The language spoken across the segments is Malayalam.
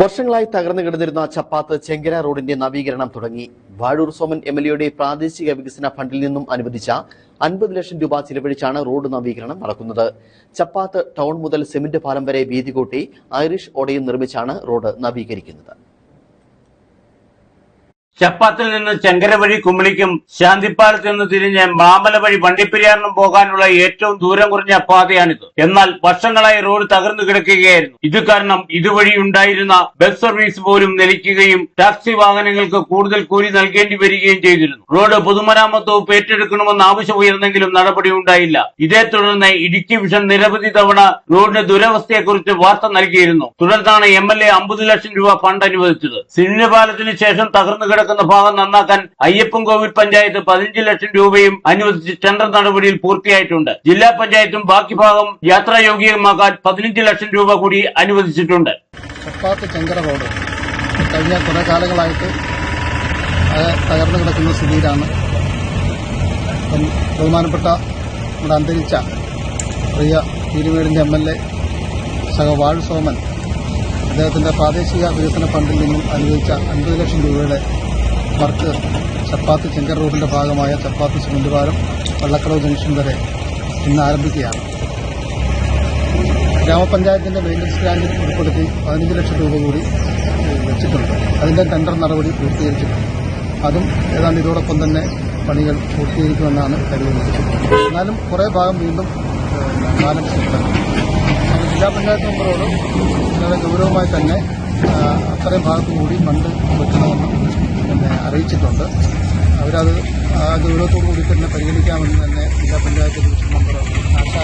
വർഷങ്ങളായി തകർന്നു കിടന്നിരുന്ന ചപ്പാത്ത് ചെങ്കര റോഡിന്റെ നവീകരണം തുടങ്ങി. വാഴൂർ സോമൻ എം എൽ എയുടെ പ്രാദേശിക വികസന ഫണ്ടിൽ നിന്നും അനുവദിച്ച അൻപത് ലക്ഷം രൂപ ചിലവഴിച്ചാണ് റോഡ് നവീകരണം നടക്കുന്നത്. ചപ്പാത്ത് ടൗൺ മുതൽ സിമന്റ് പാലം വരെ വീതി കൂട്ടി ഐറിഷ് ഓടയും നിർമ്മിച്ചാണ് റോഡ് നവീകരിക്കുന്നത്. ചപ്പാത്തിൽ നിന്ന് ചെങ്കര വഴി കുമിളിക്കും ശാന്തിപ്പാലത്ത് നിന്ന് തിരിഞ്ഞ് മാമല വഴി വണ്ടിപ്പെരിയാറിനും പോകാനുള്ള ഏറ്റവും ദൂരം കുറഞ്ഞ പാതയാണിത്. എന്നാൽ വർഷങ്ങളായി റോഡ് തകർന്നു കിടക്കുകയായിരുന്നു. ഇത് കാരണം ഇതുവഴി ഉണ്ടായിരുന്ന ബസ് സർവീസ് പോലും നിലയ്ക്കുകയും ടാക്സി വാഹനങ്ങൾക്ക് കൂടുതൽ കൂലി നൽകേണ്ടി വരികയും ചെയ്തിരുന്നു. റോഡ് പൊതുമരാമത്ത് വകുപ്പ് ഏറ്റെടുക്കണമെന്ന് ആവശ്യം ഉയർന്നെങ്കിലും നടപടി ഉണ്ടായില്ല. ഇതേ തുടർന്ന് ഇടുക്കി വിഷൻ നിരവധി തവണ റോഡിന്റെ ദുരവസ്ഥയെക്കുറിച്ച് വാർത്ത നൽകിയിരുന്നു. തുടർന്നാണ് എം എൽ എ അമ്പത് ലക്ഷം രൂപ ഫണ്ട് അനുവദിച്ചത്. സിനിമ പാലത്തിന് ശേഷം തകർന്നു കിടക്കുന്ന ഭാഗം നന്നാക്കാൻ അയ്യപ്പൻ കോവിൽ പഞ്ചായത്ത് പതിനഞ്ച് ലക്ഷം രൂപയും അനുവദിച്ച് ടെൻഡർ നടപടിയിൽ പൂർത്തിയായിട്ടുണ്ട്. ജില്ലാ പഞ്ചായത്തും ബാക്കി ഭാഗം യാത്രായോഗ്യമാക്കാൻ പതിനഞ്ച് ലക്ഷം രൂപ കൂടി അനുവദിച്ചിട്ടുണ്ട്. ചപ്പാത്ത് കഴിഞ്ഞ കുറേ കാലങ്ങളായിട്ട് തകർന്നു കിടക്കുന്ന സ്ഥിതിയിലാണ്. ബഹുമാനപ്പെട്ട നമ്മുടെ അന്തരിച്ച പ്രിയ തിരുമേടിന്റെ എം എൽ എ സഹ വാഴ് സോമൻ അദ്ദേഹത്തിന്റെ പ്രാദേശിക വികസന ഫണ്ടിൽ നിന്നും അനുവദിച്ച അൻപത് ലക്ഷം രൂപയുടെ വർക്ക് ചപ്പാത്തി ചെങ്കർ റോഡിന്റെ ഭാഗമായ ചപ്പാത്തി സിമന്റ് പാലം ജംഗ്ഷൻ വരെ ഇന്ന് ആരംഭിക്കുകയാണ്. ഗ്രാമപഞ്ചായത്തിന്റെ മെയിന്റനൻസ് ഗ്രാൻഡിൽ ഉൾപ്പെടുത്തി പതിനഞ്ച് ലക്ഷം രൂപ കൂടി വെച്ചിട്ടുണ്ട്. അതിന്റെ ടെൻഡർ നടപടി പൂർത്തീകരിച്ചിട്ടുണ്ട്. അതും ഏതാണ്ട് ഇതോടൊപ്പം തന്നെ പണികൾ പൂർത്തീകരിക്കുമെന്നാണ് കരുതുന്നത്. എന്നാലും കുറേ ഭാഗം വീണ്ടും ഏഹ്, ബാലൻസ് ഉണ്ട് അത് ജില്ലാ പഞ്ചായത്ത് മെമ്പറോട് വളരെ ഗൗരവമായി തന്നെ അത്രയും ഭാഗത്തുകൂടി ഫണ്ട് വെക്കണമെന്ന് പിന്നെ അറിയിച്ചിട്ടുണ്ട്. അവരത് ഗൗരവത്തോടു കൂടി തന്നെ പരിഗണിക്കാമെന്ന് തന്നെ ജില്ലാ പഞ്ചായത്ത് ഡിവിഷൻ മെമ്പർ ആശ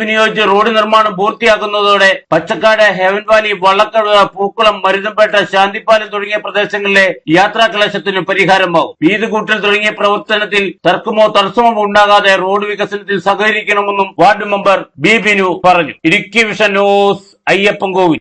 വിനിയോഗിച്ച് റോഡ് നിർമ്മാണം പൂർത്തിയാക്കുന്നതോടെ പച്ചക്കാട് ഹെവൻ വാലി വള്ളക്കട പൂക്കുളം മരുതമ്പേട്ട ശാന്തിപ്പാലം തുടങ്ങിയ പ്രദേശങ്ങളിലെ യാത്രാ ക്ലേശത്തിന് പരിഹാരമാകും വീതി കൂട്ടൽ തുടങ്ങിയ പ്രവർത്തനത്തിൽ തർക്കമോ തടസ്സമോ ഉണ്ടാകാതെ റോഡ് വികസനത്തിൽ സഹകരിക്കണമെന്നും വാർഡ് മെമ്പർ ബി ബിനു പറഞ്ഞു. Idukki vision news Ayyappan Kovil.